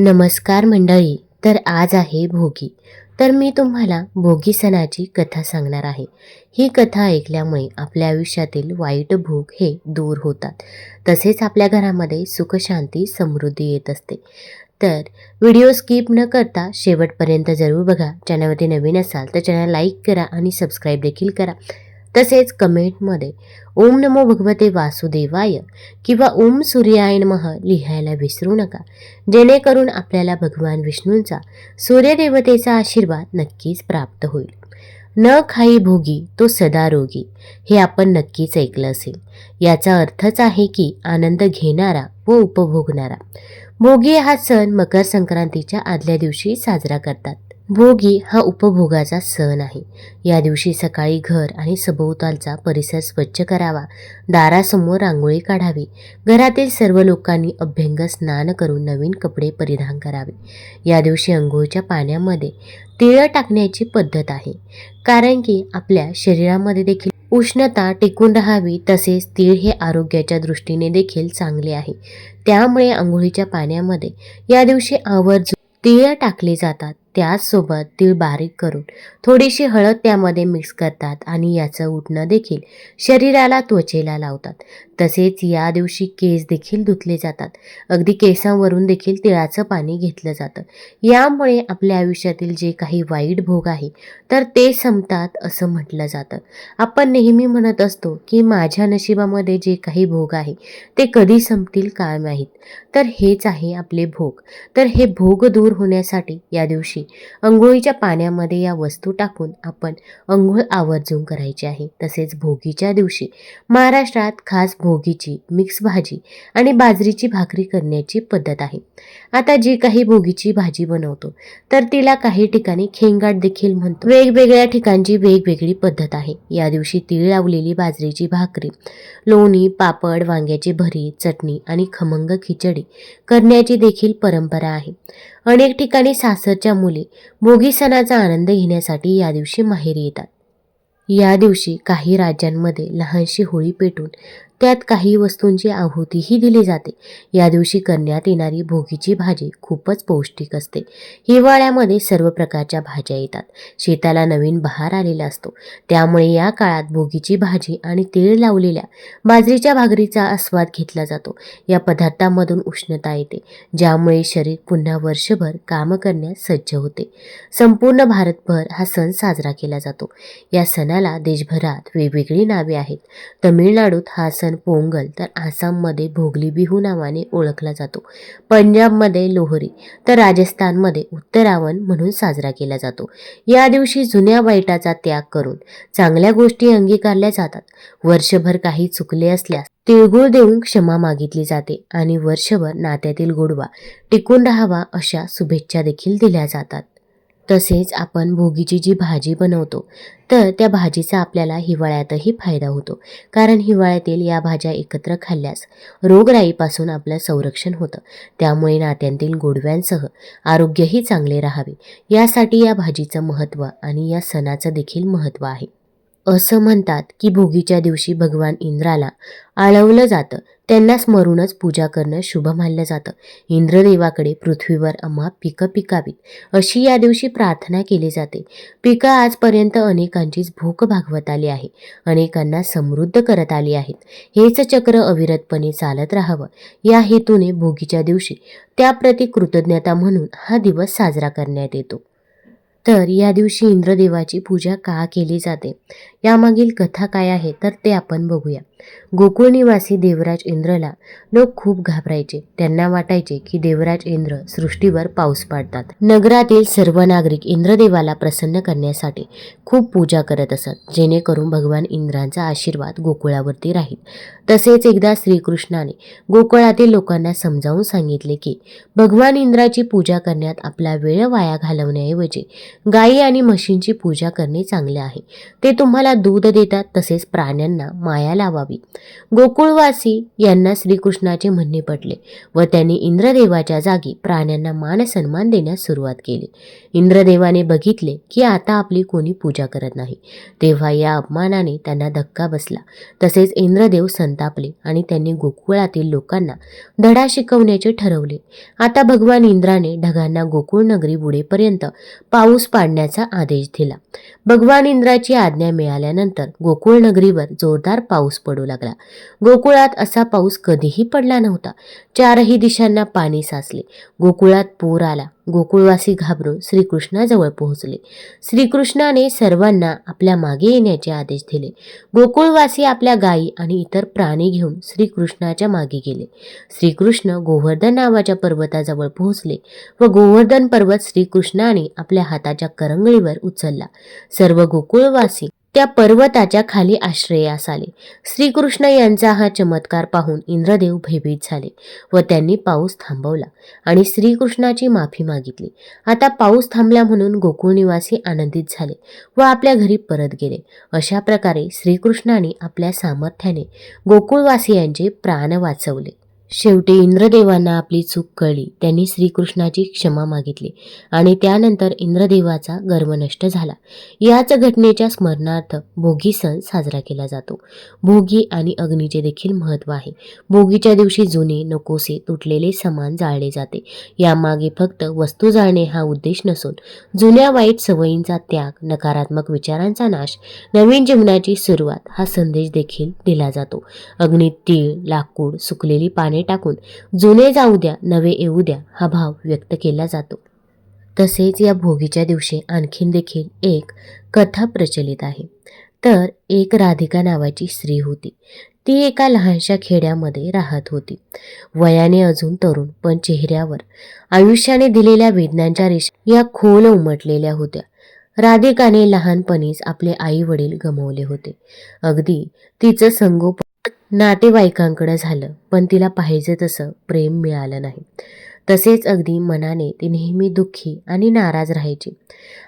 नमस्कार मंडळी तर आज आहे भोगी. तर मी तुम्हाला भोगी सणाची कथा सांगणार आहे. ही कथा ऐकल्यामुळे आपल्या आयुष्यातील वाईट भोग हे दूर होतात. तसेच आपल्या घरामध्ये सुखशांती समृद्धी येत असते. तर व्हिडिओ स्किप न करता शेवटपर्यंत जरूर बघा. चॅनलवरती नवीन असाल तर चॅनल लाईक करा आणि सबस्क्राईब देखील करा. तसेच कमेंटमध्ये ओम नमो भगवते वासुदेवाय किंवा ओम सूर्याय मह लिहायला विसरू नका. जेणेकरून आपल्याला भगवान विष्णूंचा सूर्यदेवतेचा आशीर्वाद नक्कीच प्राप्त होईल. न खाई भोगी तो सदा रोगी हे आपण नक्कीच ऐकलं असेल. याचा अर्थच आहे की आनंद घेणारा व उपभोगणारा. भोगी हा सण मकर संक्रांतीच्या आदल्या दिवशी साजरा करतात. भोगी हा उपभोगाचा सण आहे. या दिवशी सकाळी घर आणि सभोवतालचा परिसर स्वच्छ करावा दारासमोर रांगोळी काढावी घरातील सर्व लोकांनी अभ्यंग स्नान करून नवीन कपडे परिधान करावे. या दिवशी अंघोळच्या पाण्यामध्ये तिळ टाकण्याची पद्धत आहे. कारण की आपल्या शरीरामध्ये देखील उष्णता टिकून राहावी तसेच तीळ हे आरोग्याच्या दृष्टीने देखील चांगले आहे. त्यामुळे आंघोळीच्या पाण्यामध्ये या दिवशी आवर्जून तीळ टाकले जातात. त्याचसोबत तीळ बारीक करून. थोडीशी हळद त्यामध्ये मिक्स करतात आणि याचं उठणं देखील शरीराला त्वचेला लावतात. तसेच या दिवशी केस देखील धुतले जातात. अगदी केसांवरून देखील तिळाचं पाणी घेतलं जातं. यामुळे आपल्या आयुष्यातील जे काही वाईट भोग आहे तर ते संपतात असं म्हटलं जातं. आपण नेहमी म्हणत असतो की माझ्या नशिबामध्ये जे काही भोग आहे ते कधी संपतील काय माहीत. तर हेच आहे आपले भोग. तर हे भोग दूर होण्यासाठी या दिवशी अंघोळीच्या पाण्यामध्ये या वस्तू टाकून आपण अंघोळ आवर्जून करायची आहे. तसेच भोगीच्या दिवशी महाराष्ट्रात खास भोगीची मिक्स भाजी आणि बाजरीची भाकरी करण्याची पद्धत आहे. आता जी काही भोगीची भाजी बनवतो तर तिला काही ठिकाणी खेंगाट देखील म्हणतो. वेगवेगळ्या ठिकाणची वेगवेगळी पद्धत आहे. या दिवशी तीळ लावलेली बाजरीची भाकरी लोणी पापड वांग्याची भरी चटणी आणि खमंग खिचडी करण्याची देखील परंपरा आहे. अनेक ठिकाणी सासरच्या मुली भोगी सणाचा आनंद घेण्यासाठी या दिवशी माहेरी येतात. या दिवशी काही राज्यांमध्ये लहानशी होळी पेटून त्यात काही वस्तूंची आहुतीही दिली जाते. या दिवशी करण्यात येणारी भोगीची भाजी खूपच पौष्टिक असते. हिवाळ्यामध्ये सर्व प्रकारच्या भाज्या येतात. शेताला नवीन बहार आलेला असतो. त्यामुळे या काळात भोगीची भाजी आणि तीळ लावलेल्या बाजरीच्या भाकरीचा आस्वाद घेतला जातो. या पदार्थामधून उष्णता येते ज्यामुळे शरीर पुन्हा वर्षभर काम करण्यास सज्ज होते. संपूर्ण भारतभर हा सण साजरा केला जातो. या सणाला देशभरात वेगवेगळी नावे आहेत. तमिळनाडूत हा सण पोंगल तर आसाममध्ये भोगली बिहू नावाने ओळखला जातो. पंजाबमध्ये लोहरी तर राजस्थानमध्ये उत्तरावण म्हणून साजरा केला जातो. या दिवशी जुन्या वाईटाचा त्याग करून चांगल्या गोष्टी अंगीकारल्या जातात. वर्षभर काही चुकले असल्यास तिळगुळ देऊन क्षमा मागितली जाते आणि वर्षभर नात्यातील गोडवा टिकून राहावा अशा शुभेच्छा देखील दिल्या जातात. तसेच आपण भोगीची जी भाजी बनवतो तर त्या भाजीचा आपल्याला हिवाळ्यातही फायदा होतो. कारण हिवाळ्यातील या भाज्या एकत्र खाल्ल्यास रोगराईपासून आपलं संरक्षण होतं. त्यामुळे नात्यांतील गोडव्यांसह आरोग्यही चांगले राहावे. यासाठी या भाजीचं महत्त्व आणि या सणाचं देखील महत्त्व आहे. असं म्हणतात की भोगीच्या दिवशी भगवान इंद्राला आळवलं जातं. त्यांना स्मरूनच पूजा करणं शुभ मानलं जातं. इंद्रदेवाकडे पृथ्वीवर आम्हा पिकं पिकावीत. अशी या दिवशी प्रार्थना केली जाते. पिकं आजपर्यंत अनेकांचीच भूक भागवत आली आहे. अनेकांना समृद्ध करत आली आहेत. हेच चक्र अविरतपणे चालत राहावं. या हेतूने भोगीच्या दिवशी त्याप्रती कृतज्ञता म्हणून हा दिवस साजरा करण्यात येतो. तर या दिवशी इंद्रदेवाची पूजा का केली जाते? यामागील कथा काय आहे? तर ते आपण बघूया. गोकुळ निवासी देवराज इंद्रला लोक खूप घाबरायचे. त्यांना वाटायचे की देवराज इंद्र सृष्टीवर पाऊस पाडतात. नगरातील सर्व नागरिक इंद्रदेवाला प्रसन्न करण्यासाठी खूप पूजा करत असत. जेणेकरून भगवान इंद्रांचा आशीर्वाद गोकुळावरती राहील. तसेच एकदा श्रीकृष्णाने गोकुळातील लोकांना समजावून सांगितले की भगवान इंद्राची पूजा करण्यात आपला वेळ वाया घालवण्याऐवजी गायी आणि म्हशींची पूजा करणे चांगले आहे. ते तुम्हाला दूध देतात तसेच प्राण्यांना माया लावा व्हावी. गोकुळवासी यांना श्रीकृष्णाचे म्हणणे पडले व त्यांनी इंद्रदेवाच्या जागी प्राण्यांना मानसन्मान देण्यास सुरुवात केली. इंद्रदेवाने बघितले की आता आपली कोणी पूजा करत नाही. तेव्हा या अपमानाने त्यांना धक्का बसला. तसेच इंद्रदेव संतापले आणि त्यांनी गोकुळातील लोकांना धडा शिकवण्याचे ठरवले. आता भगवान इंद्राने ढगांना गोकुळ नगरी बुडेपर्यंत पाऊस पाडण्याचा आदेश दिला. भगवान इंद्राची आज्ञा मिळाल्यानंतर गोकुळ नगरीवर जोरदार पाऊस पडू लागला. गोकुळात असा पाऊस कधीही पडला नव्हता. चारही दिशांना पाणी साचले. गोकुळात पूर आला. गोकुळवासी घाबरून श्रीकृष्णाजवळ पोहोचले. श्रीकृष्णाने सर्वांना आपल्या मागे येण्याचे आदेश दिले. गोकुळवासी आपल्या गायी आणि इतर प्राणी घेऊन श्रीकृष्णाच्या मागे गेले. श्रीकृष्ण गोवर्धन नावाच्या पर्वताजवळ पोहोचले व गोवर्धन पर्वत श्रीकृष्णाने आपल्या हाताच्या करंगळीवर उचलला. सर्व गोकुळवासी त्या पर्वताच्या खाली आश्रयास आले. श्रीकृष्ण यांचा हा चमत्कार पाहून इंद्रदेव भयभीत झाले व त्यांनी पाऊस थांबवला आणि श्रीकृष्णाची माफी मागितली. आता पाऊस थांबला म्हणून गोकुळ निवासी आनंदित झाले व आपल्या घरी परत गेले. अशा प्रकारे श्रीकृष्णाने आपल्या सामर्थ्याने गोकुळवासियांचे प्राण वाचवले. शेवटी इंद्रदेवांना आपली चूक कळली. त्यांनी श्रीकृष्णाची क्षमा मागितली आणि त्यानंतर इंद्रदेवाचा गर्व नष्ट झाला. याच घटनेच्या स्मरणार्थ भोगी सण साजरा केला जातो. भोगी आणि अग्नीचे देखील महत्त्व आहे. भोगीच्या दिवशी जुने नकोसे तुटलेले समान जाळले जाते. यामागे फक्त वस्तू जाळणे हा उद्देश नसून जुन्या वाईट सवयींचा त्याग नकारात्मक विचारांचा नाश नवीन जीवनाची सुरुवात हा संदेश देखील दिला जातो. अग्नीत तीळ लाकूड सुकलेली पाने टाकून जुने जाऊ द्या नवे येऊ द्या हा भाव व्यक्त केला जातो. तसेच या भोगीच्या दिवशी आणखीन देखील एक कथा प्रचलित आहे. तर एक राधिका नावाची स्त्री होती. ती एका लहानशा खेड्यामध्ये राहत होती. वयाने अजून तरुण पण चेहऱ्यावर आयुष्याने दिलेल्या वेदनांच्या रेषा या खोल उमटलेल्या होत्या. राधिकाने लहानपणीच आपले आई वडील गमावले होते. अगदी तिचं संगोपन नातेवाईकांकडं झालं पण तिला पाहिजे तसं प्रेम मिळालं नाही. तसेच अगदी मनाने ती नेहमी दुःखी आणि नाराज राहायची.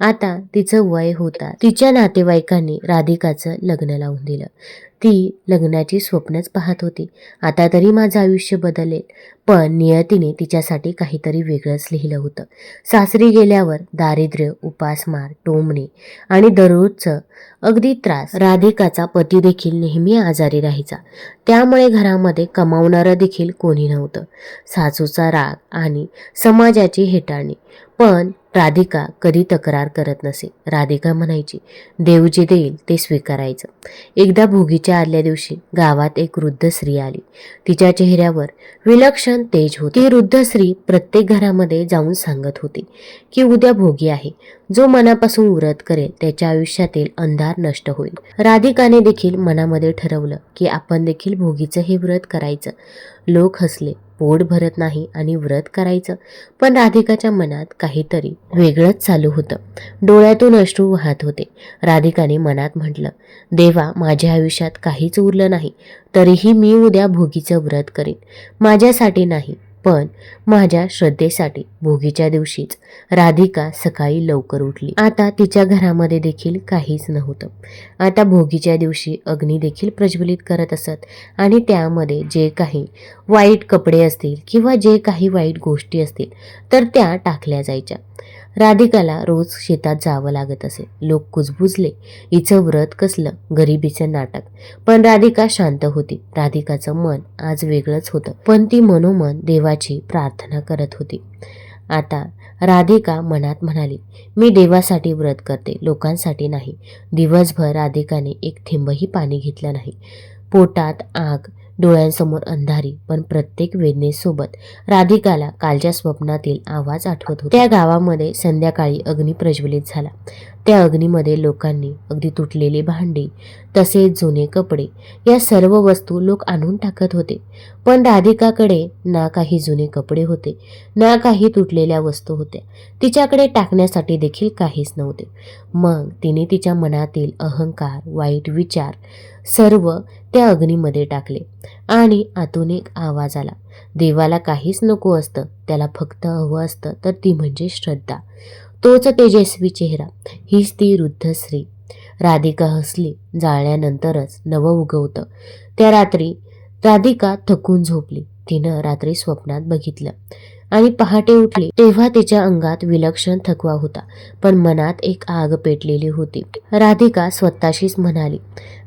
आता तिचं वय होता तिच्या नातेवाईकांनी राधिकाचं लग्न लावून दिलं. ती लग्नाची स्वप्नच पाहत होती. आता तरी माझं आयुष्य बदलेल. पण नियतीने तिच्यासाठी काहीतरी वेगळंच लिहिलं होतं. सासरी गेल्यावर दारिद्र्य उपासमार टोमणे आणि दररोजचं अगदी त्रास राधिकाचा पती देखील नेहमी आजारी राहायचा. त्यामुळे घरामध्ये कमावणारं देखील कोणी नव्हतं. सासूचा राग आणि समाजाची हेटाळणी. पण राधिका कधी तक्रार करत नसे. राधिका म्हणायची देव जे देईल ते स्वीकारायचं. एकदा भोगीच्या आदल्या दिवशी गावात एक वृद्ध स्त्री आली. तिच्या चेहऱ्यावर विलक्षण तेज होते. ती वृद्ध स्त्री प्रत्येक घरामध्ये जाऊन सांगत होती की उद्या भोगी आहे. जो मनापासून व्रत करेल त्याच्या आयुष्यातील अंधार नष्ट होईल. राधिकाने देखील मनामध्ये ठरवलं की आपण देखील भोगीचं हे व्रत करायचं. लोक हसले. पोट भरत नाही आणि व्रत करायचं. पण राधिकाच्या मनात काहीतरी वेगळंच चालू होतं. डोळ्यातून अश्रू वाहत होते. राधिकाने मनात म्हटलं देवा माझ्या आयुष्यात काहीच उरलं नाही. तरीही मी उद्या भोगीचं व्रत करीन. माझ्यासाठी नाही पण माझ्या श्रद्धेसाठी भोगीच्या दिवशीच राधिका सकाळी लवकर उठली. आता तिच्या घरामध्ये देखील काहीच नव्हतं. आता भोगीच्या दिवशी अग्नी देखील प्रज्वलित करत असत आणि त्यामध्ये जे काही वाईट कपडे असतील किंवा जे काही वाईट गोष्टी असतील तर त्या टाकल्या जायच्या. राधिकाला रोज शेतात जावं लागत असे. लोक कुजबुजले. हिचं व्रत कसलं? गरिबीचं नाटक. पण राधिका शांत होती. राधिकाचं मन आज वेगळंच होतं. पण ती मनोमन देवाची प्रार्थना करत होती. आता राधिका मनात म्हणाली मी देवासाठी व्रत करते लोकांसाठी नाही. दिवसभर राधिकाने एक थेंबही पाणी घेतलं नाही. पोटात आग डोळ्यांसमोर अंधारी पण प्रत्येक वेदनेसोबत राधिकाला कालच्या स्वप्नातील आवाज आठवत होता. त्या गावामध्ये संध्याकाळी अग्नी प्रज्वलित झाला. त्या अग्नीमध्ये लोकांनी अगदी तुटलेली भांडी तसेच जुने कपडे या सर्व वस्तू लोक आणून टाकत होते. पण राधिकाकडे ना काही जुने कपडे होते ना काही तुटलेल्या वस्तू होत्या. तिच्याकडे टाकण्यासाठी देखील काहीच नव्हते. मग तिने तिच्या मनातील अहंकार वाईट विचार सर्व त्या अग्नीमध्ये टाकले आणि आतून एक आवाज आला. देवाला काहीच नको असतं त्याला फक्त हवं असतं तर ती म्हणजे श्रद्धा. तोच तेजस्वी चेहरा. हीच ती वृद्ध स्त्री. राधिका हसली. जाळल्यानंतरच नवं उगवतं. त्या रात्री राधिका थकून झोपली. तिनं रात्री स्वप्नात बघितलं. आणि पहाटे उठली. तेव्हा तिच्या अंगात विलक्षण थकवा होता पण मनात एक आग पेटलेली होती. राधिका स्वतःशीच म्हणाली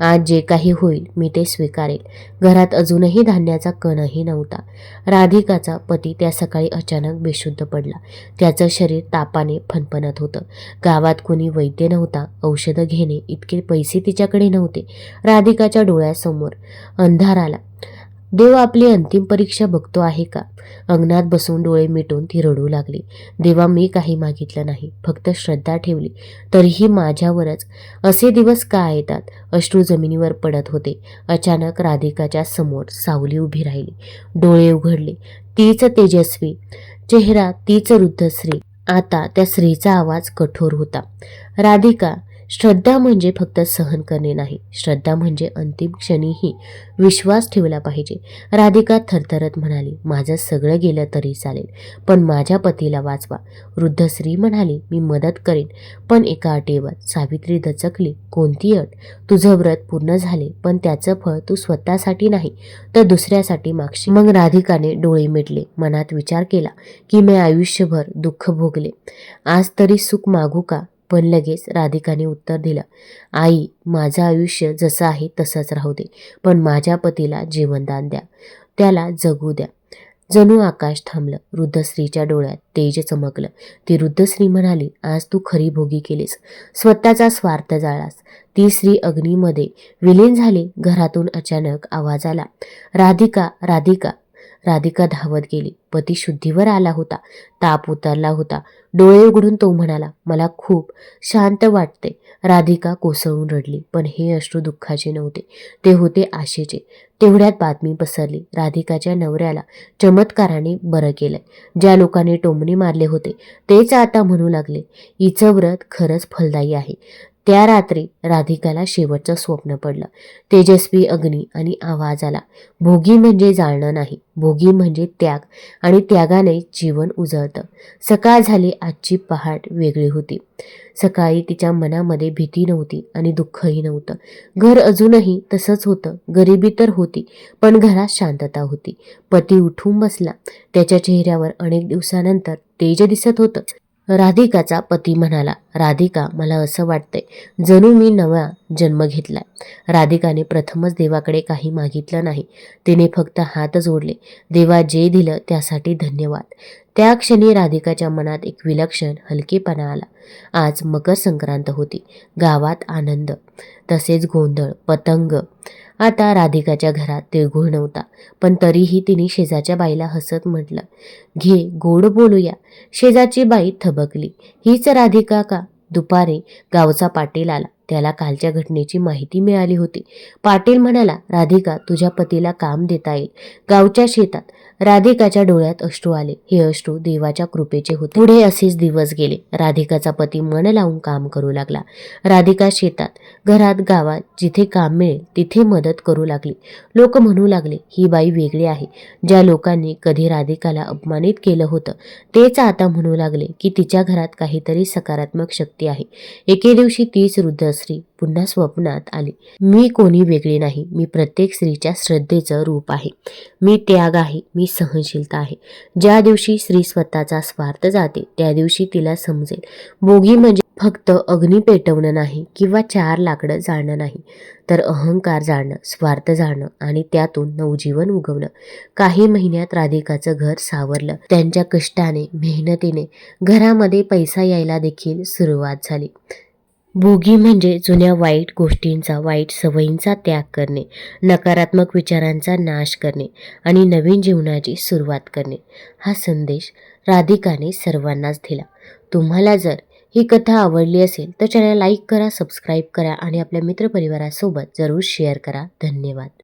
आज जे काही होईल मी ते स्वीकारेल घरात अजूनही धान्याचा कणही नव्हता. राधिकाचा पती त्या सकाळी अचानक बेशुद्ध पडला. त्याचं शरीर तापाने फणफणत होतं. गावात कोणी वैद्य नव्हता औषधं घेणे इतके पैसे तिच्याकडे नव्हते. राधिकाच्या डोळ्यासमोर अंधार आला. देव आपली अंतिम परीक्षा बघतो आहे का? अंगणात बसून डोळे मिटून ती रडू लागली. देवा मी काही मागितलं नाही. फक्त श्रद्धा ठेवली. तरीही माझ्यावरच असे दिवस का येतात? अश्रू जमिनीवर पडत होते. अचानक राधिकाच्या समोर सावली उभी राहिली. डोळे उघडले. तीच तेजस्वी. चेहरा तीच वृद्धश्री आता त्या स्त्रीचा आवाज कठोर होता. राधिका श्रद्धा म्हणजे फक्त सहन करणे नाही. श्रद्धा म्हणजे अंतिम क्षणीही विश्वास ठेवला पाहिजे. राधिका थरथरत म्हणाली माझं सगळं गेलं तरी चालेल पण माझ्या पतीला वाचवा. वृद्ध स्त्री म्हणाली मी मदत करेन पण एका अटीवर. सावित्री दचकली कोणती अट? तुझं व्रत पूर्ण झाले पण त्याचं फळ तू स्वतःसाठी नाही तर दुसऱ्यासाठी मागशी मग राधिकाने डोळे मिटले मनात विचार केला की मी आयुष्यभर दुःख भोगले. आज तरी सुख मागू का? पण लगेच राधिकाने उत्तर दिलं आई माझं आयुष्य जसं आहे तसंच राहू दे पण माझ्या पतीला जीवनदान द्या त्याला जगू द्या. जणू आकाश थांबलं वृद्ध स्त्रीच्या डोळ्यात तेज चमकलं. ती वृद्ध स्त्री म्हणाली आज तू खरी भोगी केलीस. स्वतःचा स्वार्थ जाळास. ती स्त्री अग्नीमध्ये विलीन झाली घरातून अचानक आवाज आला राधिका राधिका. राधिका धावत गेली. पती शुद्धीवर आला होता. ताप उतरला होता. डोळे उघडून तो म्हणाला मला खूप शांत वाटते. राधिका कोसळून रडली. पण हे अश्रू दुःखाचे नव्हते. ते होते आशेचे. तेवढ्यात बातमी पसरली. राधिकाच्या नवऱ्याला चमत्काराने बरं केलंय. ज्या लोकांनी टोमणी मारले होते तेच आता म्हणू लागले. हिचं व्रत खरंच फलदायी आहे. त्या रात्री राधिकाला शेवटचं स्वप्न पडलं. तेजस्वी अग्नी आणि आवाज आला. भोगी म्हणजे जाळणं नाही. भोगी म्हणजे त्याग आणि त्यागाने जीवन उजळतं. सकाळ झाली आजची पहाट वेगळी होती. सकाळी तिच्या मनामध्ये भीती नव्हती आणि दुःखही नव्हतं. घर अजूनही तसंच होतं. गरिबी तर होती पण घरात शांतता होती. पती उठून बसला. त्याच्या चेहऱ्यावर अनेक दिवसानंतर तेज दिसत होतं. राधिकाचा पती म्हणाला राधिका मला असं वाटतंय जणू मी नवा जन्म घेतलाय राधिकाने प्रथमच देवाकडे काही मागितलं नाही. तिने फक्त हात जोडले देवा जे दिलं त्यासाठी धन्यवाद. त्या क्षणी राधिकाच्या मनात एक विलक्षण हलकेपणा आला. आज मकर संक्रांत होती. गावात आनंद. तसेच गोंधळ पतंग आता राधिकाच्या घरात तिळगुळ नव्हता पण तरीही तिने शेजाच्या बाईला हसत म्हटलं घे गोड बोलूया. शेजाची बाई थबकली हीच राधिका का? दुपारी गावचा पाटील आला त्याला कालच्या घटनेची माहिती मिळाली होती. पाटील म्हणाला राधिका तुझ्या पतीला काम देता येईल. गावच्या शेतात राधिकाच्या डोळ्यात अश्रू आले. हे अश्रू देवाच्या कृपेचे होते. पुढे असेच दिवस गेले. राधिकाचा पती मन लावून काम करू लागला. राधिका शेतात घरात गावात जिथे काम मिळेल तिथे मदत करू लागली. लोक म्हणू लागले ही बाई वेगळी आहे. ज्या लोकांनी कधी राधिकाला अपमानित केलं होतं तेच आता म्हणू लागले की तिच्या घरात काहीतरी सकारात्मक शक्ती आहे. एके दिवशी तीच वृद्ध स्त्री पुन्हा स्वप्नात आले. मी कोणी वेगळी नाही. मी प्रत्येक स्त्रीच्या श्रद्धेचं रूप आहे. मी त्याग आहे. मी सहनशीलता आहे. ज्या दिवशी स्त्री स्वतःचा स्वार्थ जाते त्या दिवशी तिला समजेल. बोगी म्हणजे फक्त अग्नी पेटवणं नाही किंवा चार लाकडं जाणं नाही तर अहंकार जाणं स्वार्थ जाणं आणि त्यातून नवजीवन उगवणं. काही महिन्यात राधिकाचं घर सावरलं. त्यांच्या कष्टाने मेहनतीने घरामध्ये पैसा यायला देखील सुरुवात झाली. भोगी म्हणजे जुन्या वाईट गोष्टींचा वाईट सवयींचा त्याग करणे नकारात्मक विचारांचा नाश करणे आणि नवीन जीवनाची सुरुवात करणे. हा संदेश राधिकाने सर्वांनाच दिला. तुम्हाला जर ही कथा आवडली असेल तर चॅनल लाईक करा सबस्क्राईब करा आणि आपल्या मित्रपरिवारासोबत जरूर शेअर करा. धन्यवाद.